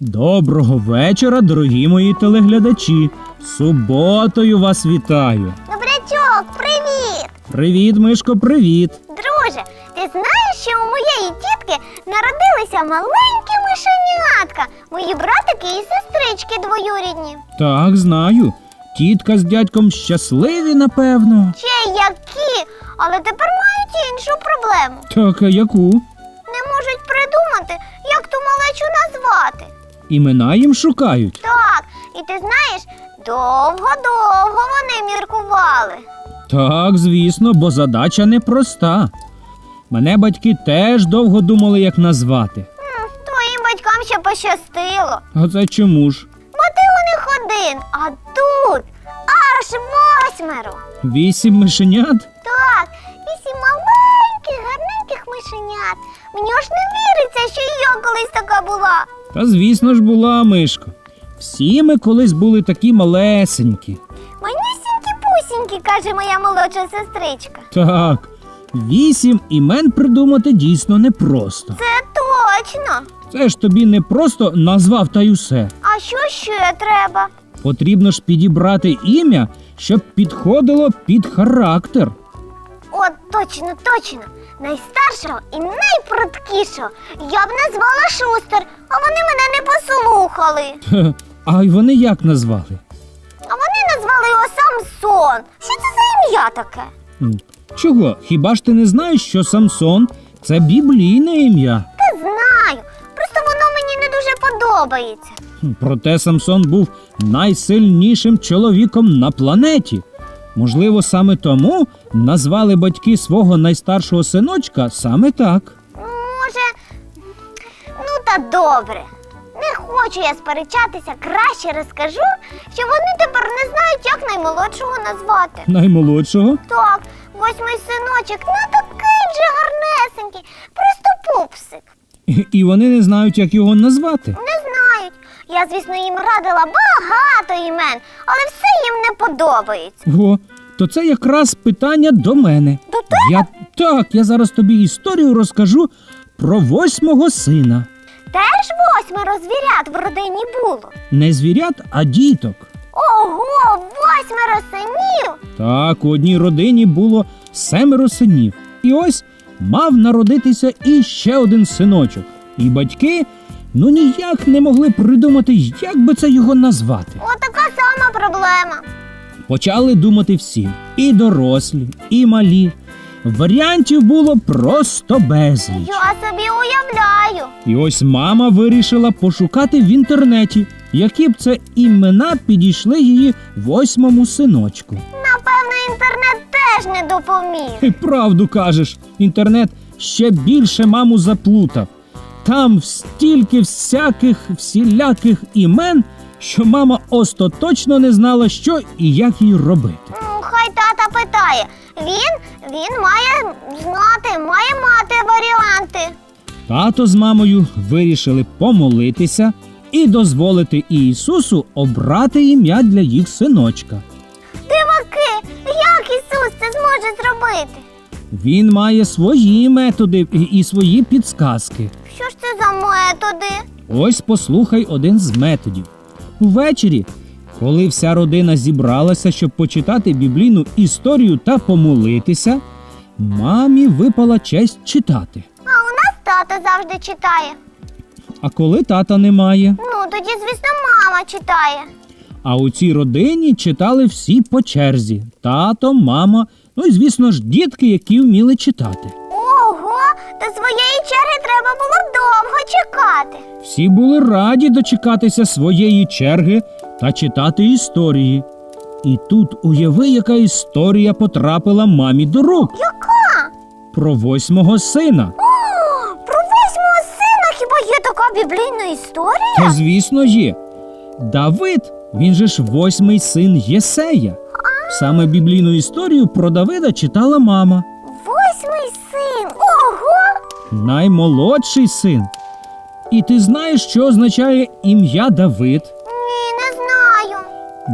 Доброго вечора, дорогі мої телеглядачі. Суботою вас вітаю. Добрячок, привіт! Привіт, Мишко, привіт. Друже, ти знаєш, що у моєї тітки народилися маленькі мишенятка, мої братики і сестрички двоюрідні. Так, знаю. Тітка з дядьком щасливі, напевно. Ще які, але тепер мають іншу проблему. Так, а яку? Не можуть придумати, як ту малечу назвати. Імена їм шукають. Так, і ти знаєш, довго-довго вони міркували. Так, звісно, бо задача непроста. Мене батьки теж довго думали, як назвати. М, Твоїм батькам ще пощастило. А це чому ж? Бо ти у них один, а тут аж восьмеро. Вісім мишенят? Так, вісім маленьких, гарненьких мишенят. Мені аж не віриться, що і я колись така була. Та звісно ж була Мишко. Всі ми колись були такі малесенькі. Манюсінькі пусінькі, каже моя молодша сестричка. Так, вісім імен придумати дійсно непросто. Це точно. Це ж тобі не просто назвав та й усе. А що ще треба? Потрібно ж підібрати ім'я, щоб підходило під характер. Точно, точно. Найстаршого і найпруткішого я б назвала Шустер, а вони мене не послухали. Хе, А й вони як назвали? А вони назвали його Самсон. Що це за ім'я таке? М, Чого? Хіба ж ти не знаєш, що Самсон це біблійне ім'я? Та знаю. Просто воно мені не дуже подобається. Хм, Проте Самсон був найсильнішим чоловіком на планеті. Можливо, саме тому назвали батьки свого найстаршого синочка саме так. Може, ну та добре. Не хочу я сперечатися, краще розкажу, що вони тепер не знають, як наймолодшого назвати. Наймолодшого? Так, восьмий синочок, ну такий же гарнесенький, просто пупсик. І- І вони не знають, як його назвати. Не знають. Я, звісно, їм радила багато імен, але все їм не подобається. О, то це якраз питання до мене. До тебе? Я так, я зараз тобі історію розкажу про восьмого сина. Теж восьмеро звірят в родині було. Не звірят, а діток. Ого, восьмеро синів! Так, у одній родині було семеро синів. І ось мав народитися іще один синочок. І батьки ну ніяк не могли придумати, як би це його назвати. Отака сама проблема. Почали думати всі: і дорослі, і малі. Варіантів було просто безліч. Я собі уявляю. І ось мама вирішила пошукати в інтернеті, які б це імена підійшли її восьмому синочку. Напевно, інтернет теж не допоміг. І правду кажеш, інтернет ще більше маму заплутав. Там стільки всяких всіляких імен, що мама остаточно не знала, що і як їй робити. М, Хай тата питає. Він, він має знати, має мати варіанти. Тато з мамою вирішили помолитися і дозволити Ісусу обрати ім'я для їх синочка. Диваки, як Ісус це зможе зробити? Він має свої методи і свої підсказки. Що ж це за методи? Ось послухай один з методів. Увечері, коли вся родина зібралася, щоб почитати біблійну історію та помолитися, мамі випала честь читати. А у нас тато завжди читає. А коли тата немає, Ну, тоді, звісно, мама читає. а у цій родині читали всі по черзі: тато, мама, ну і звісно ж, дітки, які вміли читати. До своєї черги треба було довго чекати. Всі були раді дочекатися своєї черги та читати історії. І тут уяви, яка історія потрапила мамі до рук Яка? про восьмого сина. О, про восьмого сина хіба є така біблійна Та історія? звісно є. Давид, він же ж восьмий син Єсея. Саме біблійну історію про Давида читала мама. Восьмий син. Наймолодший син. І ти знаєш, що означає ім'я Давид? Ні, не знаю.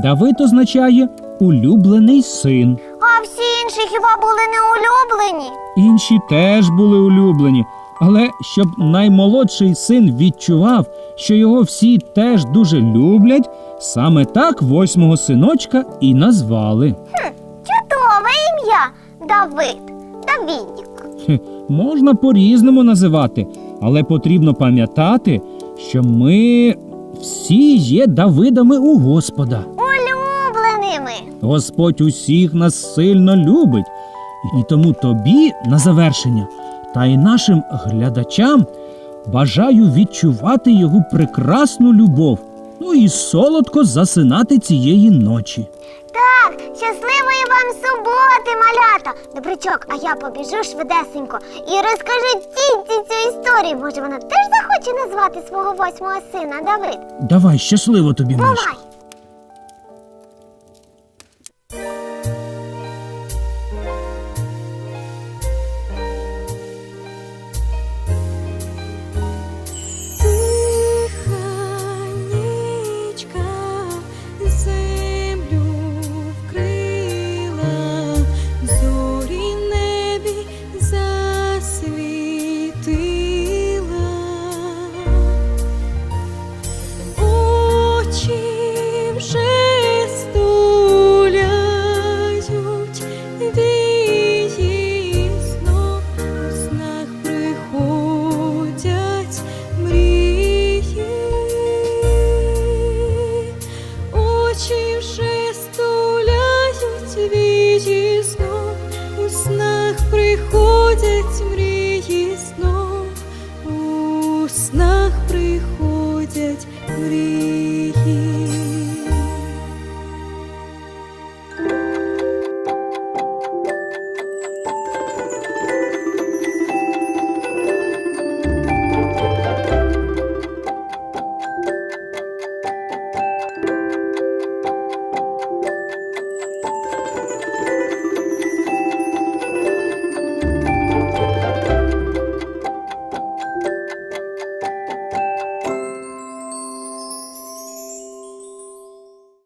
Давид означає улюблений син. А всі інші хіба були не улюблені? Інші теж були улюблені, Але щоб наймолодший син відчував, що його всі теж дуже люблять, саме так восьмого синочка і назвали. Чудове ім'я Давид. Давідік. Можна по-різному називати, але потрібно пам'ятати, що ми всі є Давидами у Господа. Улюбленими. Господь усіх нас сильно любить. І тому тобі на завершення та й нашим глядачам бажаю відчувати його прекрасну любов, ну і солодко засинати цієї ночі. Щасливої вам суботи, малята! Добричок, а я побіжу швидесенько і розкажу тітці цю історію. Може, вона теж захоче назвати свого восьмого сина Давид? Давай щасливо тобі. Бувай!